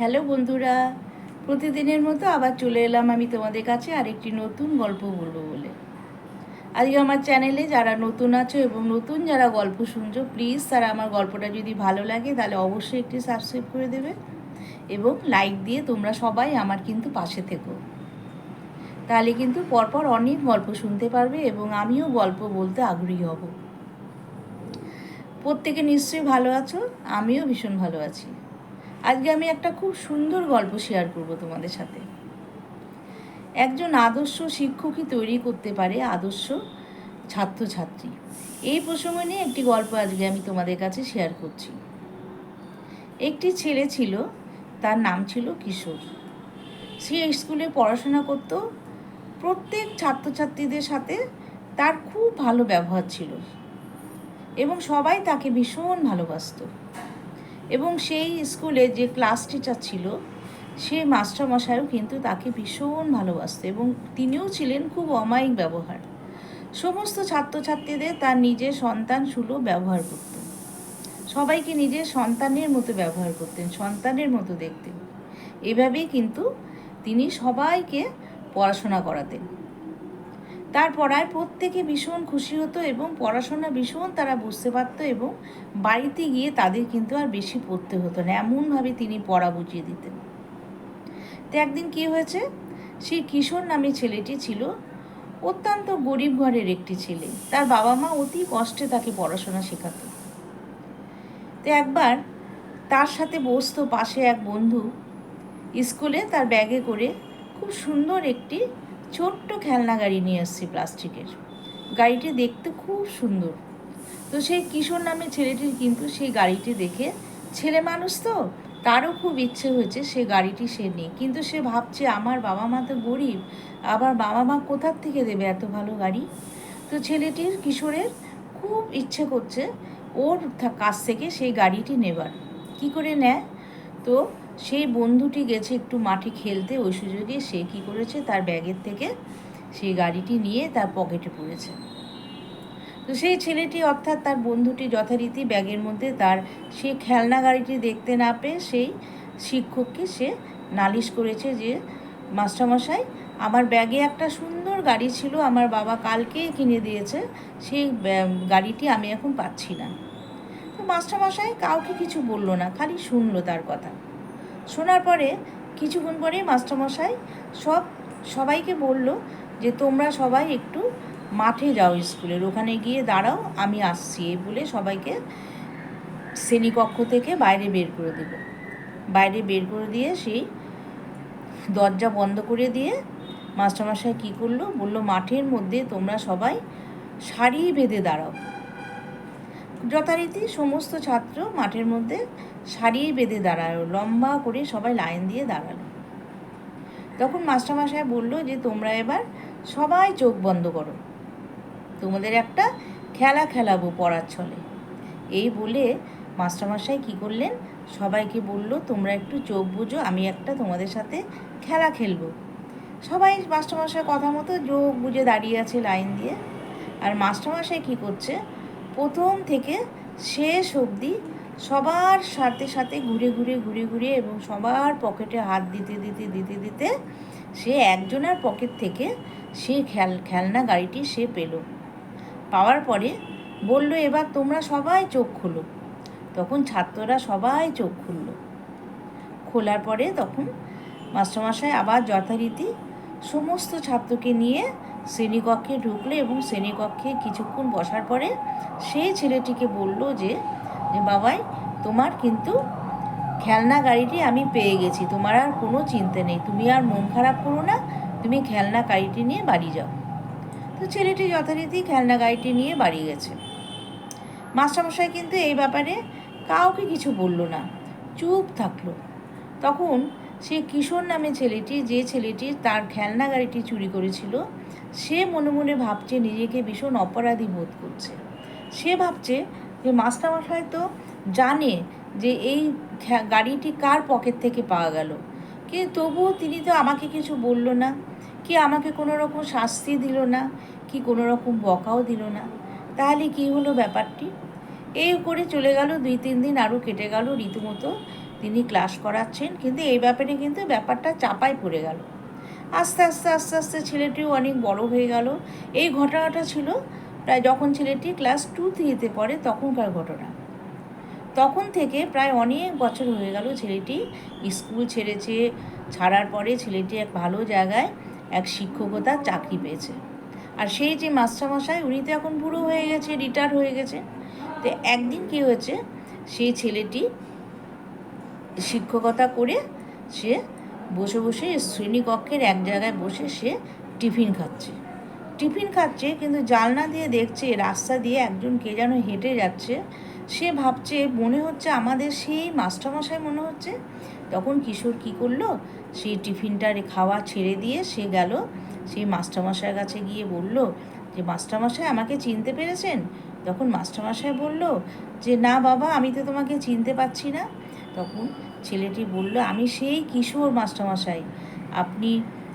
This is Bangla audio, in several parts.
হ্যালো বন্ধুরা, প্রতিদিনের মতো আবার চলে এলাম আমি তোমাদের কাছে আরেকটি নতুন গল্প বলব বলে। আজকে আমার চ্যানেলে যারা নতুন আছো এবং নতুন যারা গল্প শুনছো প্লিজ তারা আমার গল্পটা যদি ভালো লাগে তাহলে অবশ্যই একটি সাবস্ক্রাইব করে দেবে এবং লাইক দিয়ে তোমরা সবাই আমার কিন্তু পাশে থেকো। তাহলে কিন্তু পরপর অনেক গল্প শুনতে পারবে এবং আমিও গল্প বলতে আগ্রহী হব। প্রত্যেকে নিশ্চয়ই ভালো আছো, আমিও ভীষণ ভালো আছি। আজকে আমি একটা খুব সুন্দর গল্প শেয়ার করব তোমাদের সাথে। একজন আদর্শ শিক্ষকই তৈরি করতে পারে আদর্শ ছাত্রছাত্রী। এই প্রসঙ্গ নিয়ে একটি গল্প আজকে আমি তোমাদের কাছে শেয়ার করছি। একটি ছেলে ছিল, তার নাম ছিল কিশোর। সে স্কুলে পড়াশোনা করত। প্রত্যেক ছাত্রছাত্রীদের সাথে তার খুব ভালো ব্যবহার ছিল এবং সবাই তাকে ভীষণ ভালোবাসতো। এবং সেই স্কুলে যে ক্লাস টিচার ছিল, সে মাস্টারমশাইও কিন্তু তাকে ভীষণ ভালোবাসত এবং তিনিও ছিলেন খুব অমায়িক ব্যবহার। সমস্ত ছাত্রছাত্রীদের তার নিজের সন্তান সুলভ ব্যবহার করতেন সবাইকে নিজের সন্তানের মতো ব্যবহার করতেন, সন্তানের মতো দেখতেন। এভাবেই কিন্তু তিনি সবাইকে পড়াশোনা করাতেন। তার পড়ায় প্রত্যেকে ভীষণ খুশি হতো এবং পড়াশোনা ভীষণ তারা বুঝতে পারতো এবং বাড়িতে গিয়ে তাদের কিন্তু আর বেশি পড়তে হতো না, এমনভাবে তিনি পড়া বুঝিয়ে দিতেন। তো একদিন কি হয়েছে? সেই কিশোর নামে ছেলেটি ছিল, অত্যন্ত গরিব ঘরের একটি ছেলে। তার বাবা মা অতি কষ্টে তাকে পড়াশোনা শেখাতো। তো একবার তার সাথে বসতো পাশে এক বন্ধু স্কুলে তার ব্যাগে করে খুব সুন্দর একটি ছোট্ট খেলনা গাড়ি নিয়ে এসছি প্লাস্টিকের। গাড়িটি দেখতে খুব সুন্দর। তো সেই কিশোর নামে ছেলেটির কিন্তু সেই গাড়িটি দেখে, ছেলে মানুষ তো? তারও খুব ইচ্ছে হয়েছে সে গাড়িটি সে নিয়ে কিন্তু সে ভাবছে, আমার বাবা মা তো গরিব, আবার বাবা মা কোথার থেকে দেবে এত ভালো গাড়ি? তো ছেলেটির কিশোরের খুব ইচ্ছে করছে, ওর কাছ থেকে সেই গাড়িটি নেবার। কি করে নেয়? তো সেই বন্ধুটি গেছে একটু মাঠে খেলতে, ওই সুযোগে সে কি করেছে? তার ব্যাগের থেকে সেই গাড়িটি নিয়ে তার পকেটে পড়েছে। তো সেই ছেলেটি অর্থাৎ তার বন্ধুটি যথারীতি ব্যাগের মধ্যে তার সেই খেলনা গাড়িটি দেখতে না পেয়ে সেই শিক্ষককে সে নালিশ করেছে যে, মাস্টারমশাই, আমার ব্যাগে একটা সুন্দর গাড়ি ছিল, আমার বাবা কালকেই কিনে দিয়েছে, সেই গাড়িটি আমি এখন পাচ্ছি না। তো মাস্টারমশাই কাউকে কিছু বলল না, খালি শুনলো তার কথা। শোনার পরে কিছুক্ষণ পরেই মাস্টারমশাই সব সবাইকে বলল যে তোমরা সবাই একটু মাঠে যাও স্কুলের, ওখানে গিয়ে দাঁড়াও, আমি আসছি এই বলে সবাইকে শ্রেণীকক্ষ থেকে বাইরে বের করে দেব। বাইরে বের করে দিয়ে সেই দরজা বন্ধ করে দিয়ে মাস্টারমশাই কী করল? বলল, মাঠের মধ্যে তোমরা সবাই সারি বেঁধে দাঁড়াও। যথারীতি সমস্ত ছাত্র মাঠের মধ্যে সারি বেঁধে দাঁড়াল, লম্বা করে সবাই লাইন দিয়ে দাঁড়াল। তখন মাস্টারমশাই বলল যে, তোমরা এবার সবাই চোখ বন্ধ করো। তোমাদের একটা খেলা খেলাবো পড়ার ছলে। এই বলে মাস্টারমশাই কী করলেন? সবাইকে বলল, তোমরা একটু চোখ বুঝো, আমি একটা তোমাদের সাথে খেলা খেলব। সবাই মাস্টারমশাই কথা মতো চোখ বুঝে দাঁড়িয়ে আছে লাইন দিয়ে। আর মাস্টারমশাই কী করছে? প্রথম থেকে শেষ অবধি সবার সাথে সাথে ঘুরে ঘুরে ঘুরে ঘুরে এবং সবার পকেটে হাত দিতে দিতে দিতে দিতে সে একজনের পকেট থেকে সে খেল, খেলনা গাড়িটি সে পেল। পাওয়ার পরে বলল, এবার তোমরা সবাই চোখ খোলো। তখন ছাত্ররা সবাই চোখ খুলল। খোলার পরে তখন মাস্টারমশাই আবার যথারীতি সমস্ত ছাত্রকে নিয়ে শ্রেণীকক্ষে ঢুকলো এবং শ্রেণীকক্ষে কিছুক্ষণ বসার পরে সেই ছেলেটিকে বলল যে বাবাই, তোমার কিন্তু খেলনা গাড়িটি আমি পেয়ে গেছি। তোমার আর কোনো চিন্তা নেই। তুমি আর মন খারাপ করো না। তুমি খেলনা গাড়িটি নিয়ে বাড়ি যাও। তো ছেলেটি যথারীতি খেলনা গাড়িটি নিয়ে বাড়ি গেছে। মাস্টারমশাই কিন্তু এই ব্যাপারে কাউকে কিছু বলল না। চুপ থাকল। তখন সে কিশোর নামে ছেলেটি, যে ছেলেটি তার খেলনা গাড়িটি চুরি করেছিল সে মনে মনে ভাবছে নিজেকে ভীষণ অপরাধী বোধ করছে। সে ভাবছে যে মাস্টারমশাই তো জানে যে এই গাড়িটি কার পকেট থেকে পাওয়া গেল। কিন্তু তবুও তিনি তো আমাকে কিছু বলল না, কি আমাকে কোনো রকম শাস্তি দিল না, কি কোনো রকম বকাও দিল না। তাহলে কি হলো ব্যাপারটি? এই করে চলে গেল, দুই, তিন দিন আরও কেটে গেল, রীতিমতো তিনি ক্লাস করাচ্ছেন, কিন্তু এই ব্যাপারে কিন্তু ব্যাপারটা চাপায় পড়ে গেল। আস্তে আস্তে আস্তে আস্তে ছেলেটিও অনেক বড় হয়ে গেল। এই ঘটনাটা ছিল প্রায় যখন ছেলেটি ক্লাস টু থ্রিতে পড়ে তখনকার ঘটনা। তখন থেকে প্রায় অনেক বছর হয়ে গেল ছেলেটি স্কুল ছেড়েছে, ছাড়ার পরে ছেলেটি এক ভালো জায়গায় এক শিক্ষকতার চাকরি পেয়েছে। আর সেই যে মাস্টারমশাই, উনি তো এখন বুড়ো হয়ে গেছে রিটায়ার হয়ে গেছে। তো একদিন কী হয়েছে, সেই ছেলেটি শিক্ষকতা করে সে বসে বসে শ্রেণীকক্ষের এক জায়গায় বসে সে টিফিন খাচ্ছে। টিফিন খাচ্ছে, কিন্তু জানলা দিয়ে দেখছে, রাস্তা দিয়ে একজন কে যেন হেঁটে যাচ্ছে। সে ভাবছে, মনে হচ্ছে আমাদের সেই মাস্টারমশাই মনে হচ্ছে। তখন কিশোর কি করল? সেই টিফিনটার খাওয়া ছেড়ে দিয়ে সে গেল। সেই মাস্টারমশাইয়ের কাছে গিয়ে বলল, যে মাস্টারমশাই আমাকে চিনতে পেরেছেন? তখন মাস্টারমশাই বলল, যে না বাবা, আমি তো তোমাকে চিনতে পারছি না। তখন ছেলেটি বলল, আমি সেই কিশোর মাস্টারমশাই। আপনি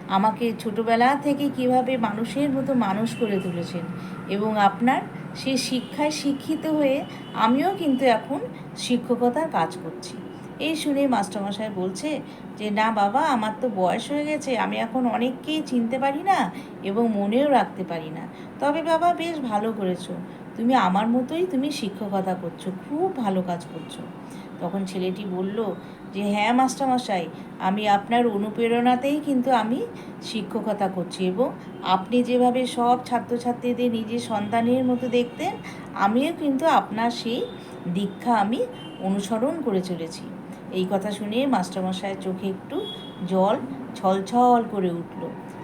আমাকে ছোটবেলা থেকে কীভাবে মানুষের মতো মানুষ করে তুলেছেন এবং আপনার সেই শিক্ষায় শিক্ষিত হয়ে আমিও কিন্তু এখন শিক্ষকতার কাজ করছি। এই শুনে মাস্টারমশাই বলছে যে, না বাবা, আমার তো বয়স হয়ে গেছে, আমি এখন অনেককেই চিনতে পারি না এবং মনেও রাখতে পারি না। তবে বাবা, বেশ ভালো করেছ। তুমি আমার মতোই তুমি শিক্ষকতা করছ, খুব ভালো কাজ করছ। তখন ছেলেটি বলল, যে হ্যাঁ মাস্টারমশাই আমি আপনার অনুপ্রেরণাতেই কিন্তু আমি শিক্ষকতা করছি এবং আপনি যেভাবে সব ছাত্রছাত্রীদের নিজের সন্তানের মতো দেখতেন, আমিও কিন্তু আপনার সেই দীক্ষা আমি অনুসরণ করে চলেছি। এই কথা শুনে মাস্টারমশাইয়ের চোখে একটু জল ছলছল করে উঠল।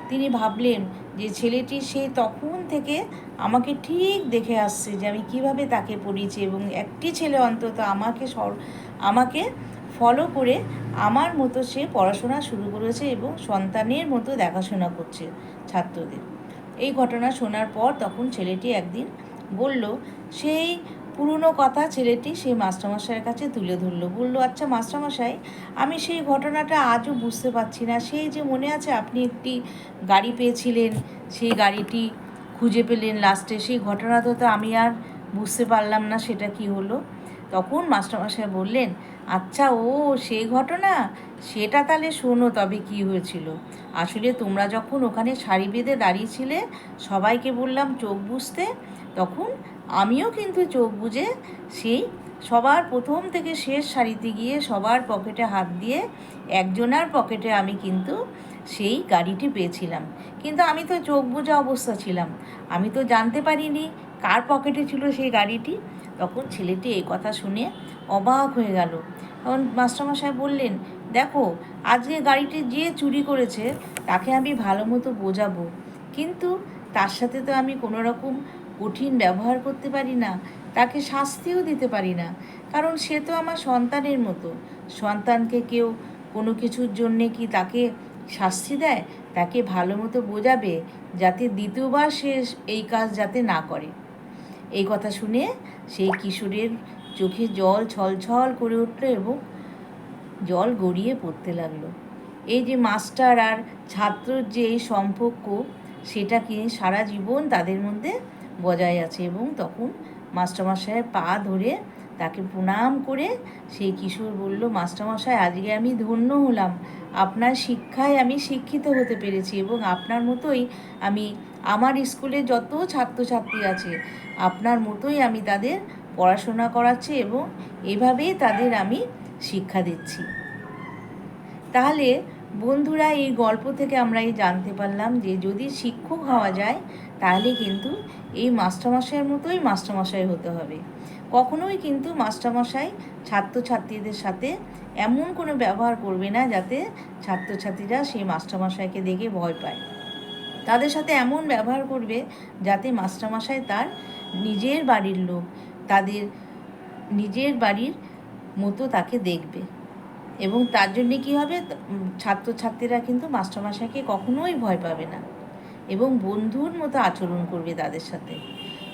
তিনি ভাবলেন যে ছেলেটি সেই তখন থেকে আমাকে ঠিক দেখে আসছে যে আমি কীভাবে তাকে পড়িয়েছি এবং একটি ছেলে অন্তত আমাকে সর, আমাকে ফলো করে আমার মতো সে পড়াশোনা শুরু করেছে এবং সন্তানের মতো দেখাশোনা করছে ছাত্রদের। এই ঘটনা শোনার পর তখন ছেলেটি একদিন বলল, সেই পুরনো কথা ছেলেটি সেই মাস্টারমশাইয়ের কাছে তুলে ধরলো। বলল আচ্ছা মাস্টারমশাই, আমি সেই ঘটনাটা আজও বুঝতে পারছি না। সেই যে মনে আছে আপনি একটি গাড়ি পেয়েছিলেন, সেই গাড়িটি খুঁজে পেলেন লাস্টে। সেই ঘটনাটা তো আমি আর বুঝতে পারলাম না, সেটা কি হলো? তখন মাস্টারমশাই বললেন আচ্ছা ও সেই ঘটনা? সেটা তাহলে শোনো তবে কি হয়েছিল। আসলে তোমরা যখন ওখানে সারি বেঁধে দাঁড়িয়েছিলে, সবাইকে বললাম চোখ বুঝতে তখন আমিও কিন্তু চোখ বুঝে সেই সবার প্রথম থেকে শেষ সারিতে গিয়ে সবার পকেটে হাত দিয়ে একজনার পকেটে আমি কিন্তু সেই গাড়িটি পেয়েছিলাম। কিন্তু আমি তো চোখ বোঝা অবস্থা ছিলাম। আমি তো জানতে পারিনি কার পকেটে ছিল সেই গাড়িটি। তখন ছেলেটি এই কথা শুনে অবাক হয়ে গেল। তখন মাস্টারমশাই বললেন, দেখো, আজকে গাড়িটি যে চুরি করেছে, তাকে আমি ভালো মতো বোঝাবো। কিন্তু তার সাথে তো আমি কোনো রকম কঠিন ব্যবহার করতে পারি না, তাকে শাস্তিও দিতে পারি না। কারণ সে তো আমার সন্তানের মতো। সন্তানকে কেউ কোনো কিছুর জন্যে কি তাকে শাস্তি দেয়? তাকে ভালো মতো বোঝাবে যাতে দ্বিতীয়বার সে এই কাজ যাতে না করে। এই কথা শুনে সেই কিশোরের চোখে জল ছলছল করে উঠল এবং জল গড়িয়ে পড়তে লাগল। এই যে মাস্টার আর ছাত্রর যে সম্পর্ক, সেটাকে সারা জীবন তাদের মধ্যে বজায় আছে এবং তখন মাস্টারমশাইয়ের পা ধরে তাকে প্রণাম করে সেই কিশোর বলল, মাস্টারমশাই, আজকে আমি ধন্য হলাম। আপনার শিক্ষায় আমি শিক্ষিত হতে পেরেছি এবং আপনার মতোই আমি, আমার স্কুলে যত ছাত্রছাত্রী আছে, আপনার মতোই আমি তাদের পড়াশোনা করাচ্ছি এবং এভাবেই তাদের আমি শিক্ষা দিচ্ছি। তাহলে বন্ধুরা, এই গল্প থেকে আমরা এই জানতে পারলাম যে যদি শিক্ষক হওয়া যায় তাহলে কিন্তু এই মাস্টারমশাইয়ের মতোই মাস্টারমশাই হতে হবে। কখনোই কিন্তু মাস্টারমশাই ছাত্রছাত্রীদের সাথে এমন কোনো ব্যবহার করবে না যাতে ছাত্রছাত্রীরা সেই মাস্টারমশাইকে দেখে ভয় পায়। তাদের সাথে এমন ব্যবহার করবে যাতে মাস্টারমশাই তার নিজের বাড়ির লোক, তাদের নিজের বাড়ির মতো তাকে দেখবে। এবং তার জন্যে কী হবে? ছাত্রছাত্রীরা কিন্তু মাস্টারমশাইকে কখনোই ভয় পাবে না। এবং বন্ধুর মতো আচরণ করবে তাদের সাথে।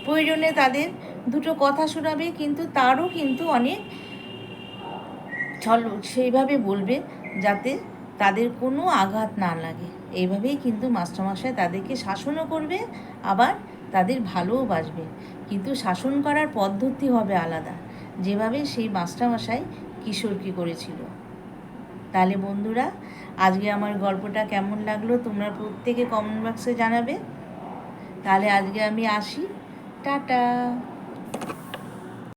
প্রয়োজনে তাদের দুটো কথা শোনাবে, কিন্তু তারও কিন্তু অনেক ছল সেইভাবে বলবে যাতে তাদের কোনো আঘাত না লাগে। এইভাবেই কিন্তু মাস্টারমশাই তাদেরকে শাসনও করবে, আবার তাদের ভালোও বাসবে। কিন্তু শাসন করার পদ্ধতি হবে আলাদা। যেভাবে সেই মাস্টারমশাই কিশোরকে করেছিল। তাহলে বন্ধুরা, আজকে আমার গল্পটা কেমন লাগল তোমরা প্রত্যেকে কমেন্ট বক্সে জানাবে। তাহলে আজকে আমি আসি। টাটা।